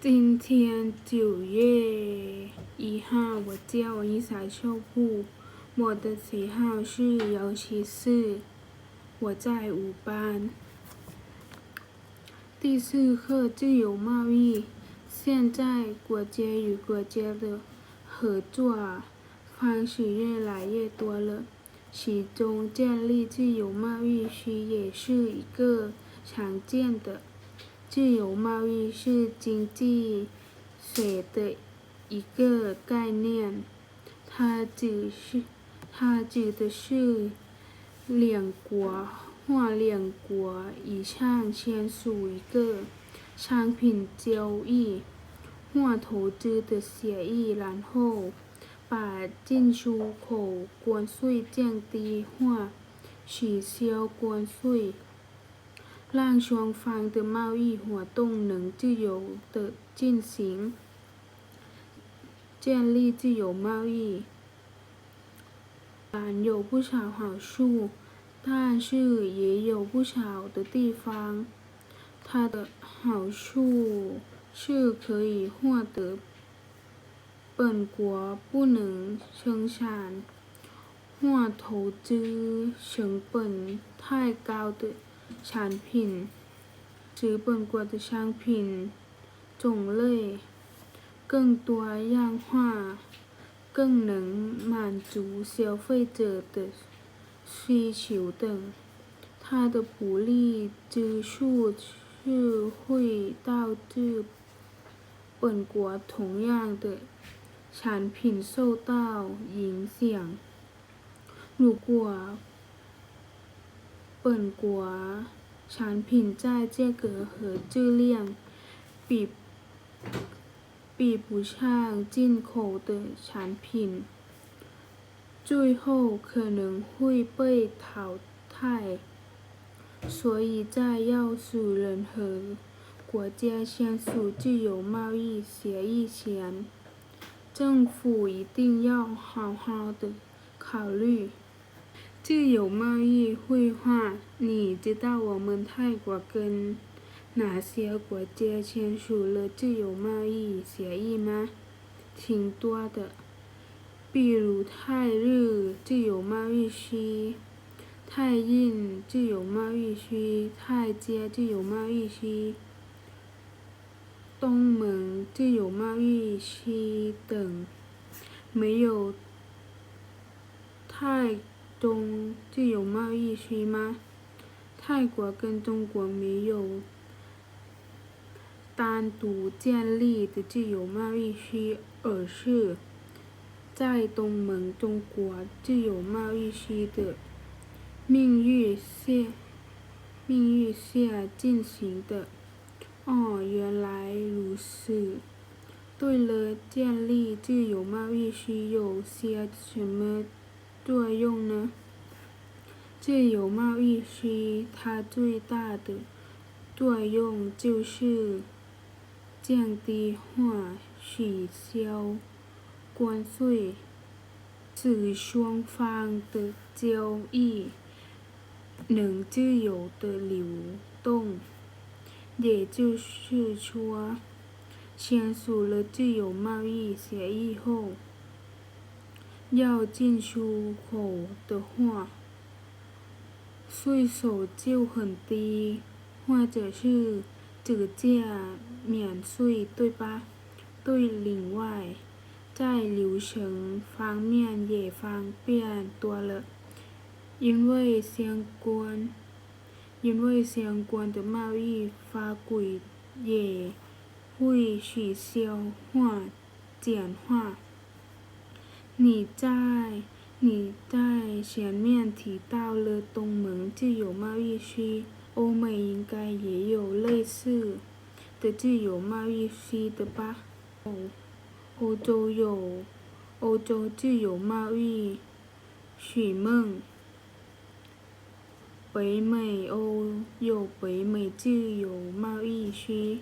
今天九月一号，我叫我一小秀铺，我的喜好是尤其是我在五班。第四课自由贸易。现在国家与国家的合作方式越来越多了，其中建立自由贸易区也是一个常见的。自由贸易是经济学的一个概念，它指是它指的是两国或两国以上签署一个商品交易或投资的协议，然后把进出口关税降低或取消关税。让双方的贸易活动能自由的进行，建立自由贸易，有不少好处，但是也有不少的地方。它的好处是可以获得本国不能生产或投资成本太高的。产品，使本国的商品种类更多样化，更能满足消费者的需求等。它的不利之处是会导致本国同样的产品受到影响。如果本国产品在价格和质量比比不上进口的产品，最后可能会被淘汰。所以在要使任何国家签署自由贸易协议前，政府一定要好好的考虑。自由贸易绘画，你知道我们泰国跟哪些国家签署了自由贸易协议吗？挺多的，比如泰日自由贸易区、泰印自由贸易区、泰加自由贸易区、东盟自由贸易区等，没有泰。中自由贸易区吗？泰国跟中国没有单独建立的自由贸易区，而是在东盟中国自由贸易区的命运下命运下进行的。哦，原来如此。对了，建立自由贸易区有些什么？作用呢？自由贸易区它最大的作用就是降低或取消关税，使双方的交易能自由的流动。也就是说，签署了自由贸易协议后。要进出口的话，税收就很低，或者是直接免税，对吧？对，另外，在流程方面也方便多了，因为相关，因为相关的贸易法规也会取消或简化。你在你在前面提到了东盟自由贸易区，欧美应该也有类似的自由贸易区的吧？欧欧洲有欧洲自由贸易许梦，北美欧有北美自由贸易区。